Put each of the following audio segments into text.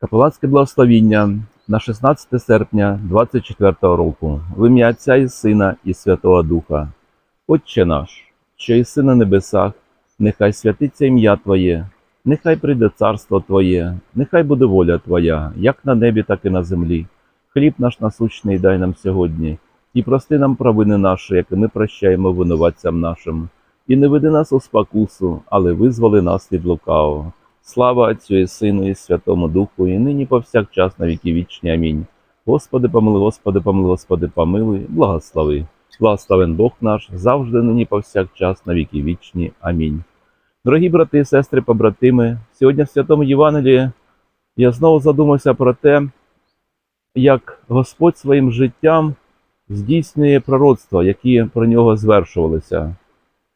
Капеланське благословіння на 16 серпня 24 року в ім'я Отця і Сина і Святого Духа. Отче наш, що єси на небесах, нехай святиться ім'я Твоє, нехай прийде царство Твоє, нехай буде воля Твоя, як на небі, так і на землі. Хліб наш насущний дай нам сьогодні, і прости нам провини наші, як і ми прощаємо винуватцям нашим. І не веди нас у спокусу, але визволи нас від лукавого. Слава Отцю і Сину і Святому Духу, і нині повсякчас на віки вічні. Амінь. Господи, помилуй, Господи, помилуй, Господи, помилуй, благослови. Благословен Бог наш, завжди нині повсякчас на віки вічні. Амінь. Дорогі брати сестри, побратими, сьогодні в Святому Євангелії я знову задумався про те, як Господь своїм життям здійснює пророцтва, які про нього звершувалися.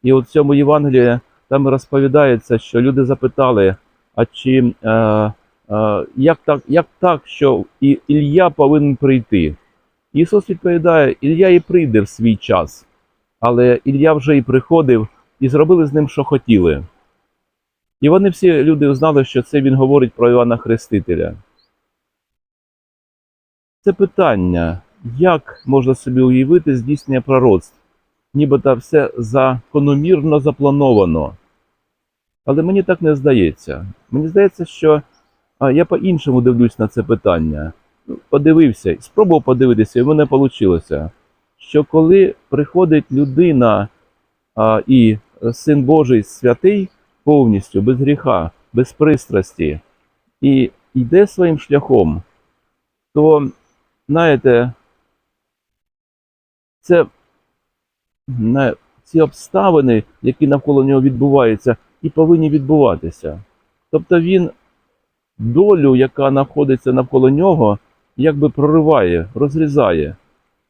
І от в цьому Євангелії там розповідається, що люди запитали, а чи е, е, як, так, як так, що і Ілля повинен прийти? Ісус відповідає: Ілля і прийде в свій час, але Ілля вже і приходив, і зробили з ним, що хотіли. І вони всі люди знали, що це він говорить про Івана Хрестителя. Це питання, як можна собі уявити здійснення пророцтв, нібито все закономірно заплановано. Але мені так не здається. Мені здається, що я по-іншому дивлюсь на це питання. Ну, Подивився, спробував подивитися, і в мене вийшло. Що коли приходить людина а, і Син Божий святий повністю, без гріха, без пристрасті, і йде своїм шляхом, то, знаєте, це ці обставини, які навколо нього відбуваються, і повинні відбуватися. Тобто він долю, яка знаходиться навколо нього, якби прориває, розрізає,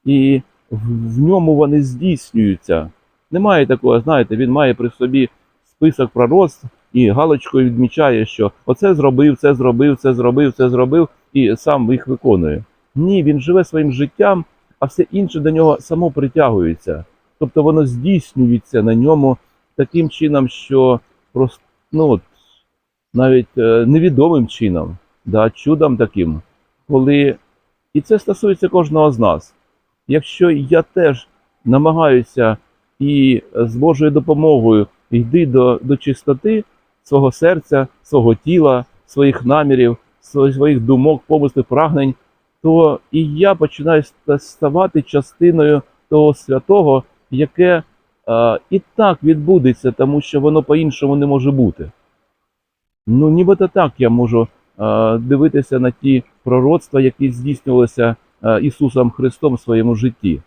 і в, ньому вони здійснюються. Немає такого, знаєте, він має при собі список пророцтв і галочкою відмічає, що оце зробив, це зробив, це зробив, це зробив, і сам їх виконує. Ні, він живе своїм життям, а все інше до нього само притягується. Тобто воно здійснюється на ньому таким чином, що просто ну, от, навіть е, невідомим чином, да, чудом таким, коли і це стосується кожного з нас. Якщо я теж намагаюся і з Божою допомогою йти до, до чистоти свого серця, свого тіла, своїх намірів, своїх, думок, помислів, прагнень, то і я починаю ставати частиною того святого, яке і так відбудеться, тому що воно по-іншому не може бути. Ну, нібито так я можу е, дивитися на ті пророцтва, які здійснювалися е, Ісусом Христом в своєму житті,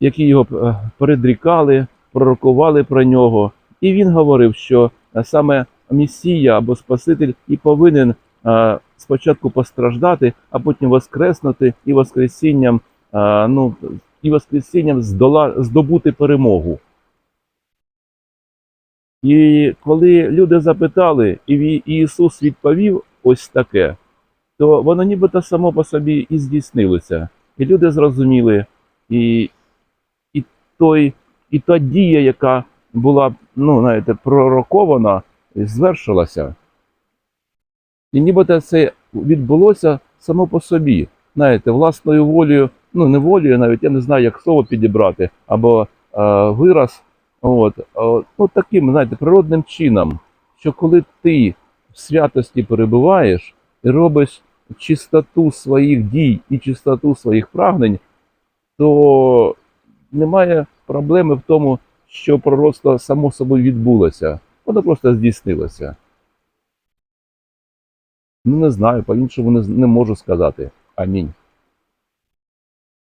які його е, передрікали, пророкували про нього. І він говорив, що е, саме Месія або Спаситель і повинен е, спочатку постраждати, а потім воскреснути і воскресінням, е, ну, і воскресінням здобути перемогу. І коли люди запитали, і Ісус відповів ось таке, то воно нібито само по собі і здійснилося. І люди зрозуміли, і, і, той, і та дія, яка була, ну, знаєте, пророкована, звершилася. І нібито це відбулося само по собі. Знаєте, власною волею, ну неволею навіть я не знаю, як слово підібрати, або е, вираз. От, е, ну, таким, знаєте, природним чином, що коли ти в святості перебуваєш і робиш чистоту своїх дій і чистоту своїх прагнень, то немає проблеми в тому, що пророцтво само собою відбулося. Воно просто здійснилося. Ну, не знаю, по-іншому не, не можу сказати. Амінь.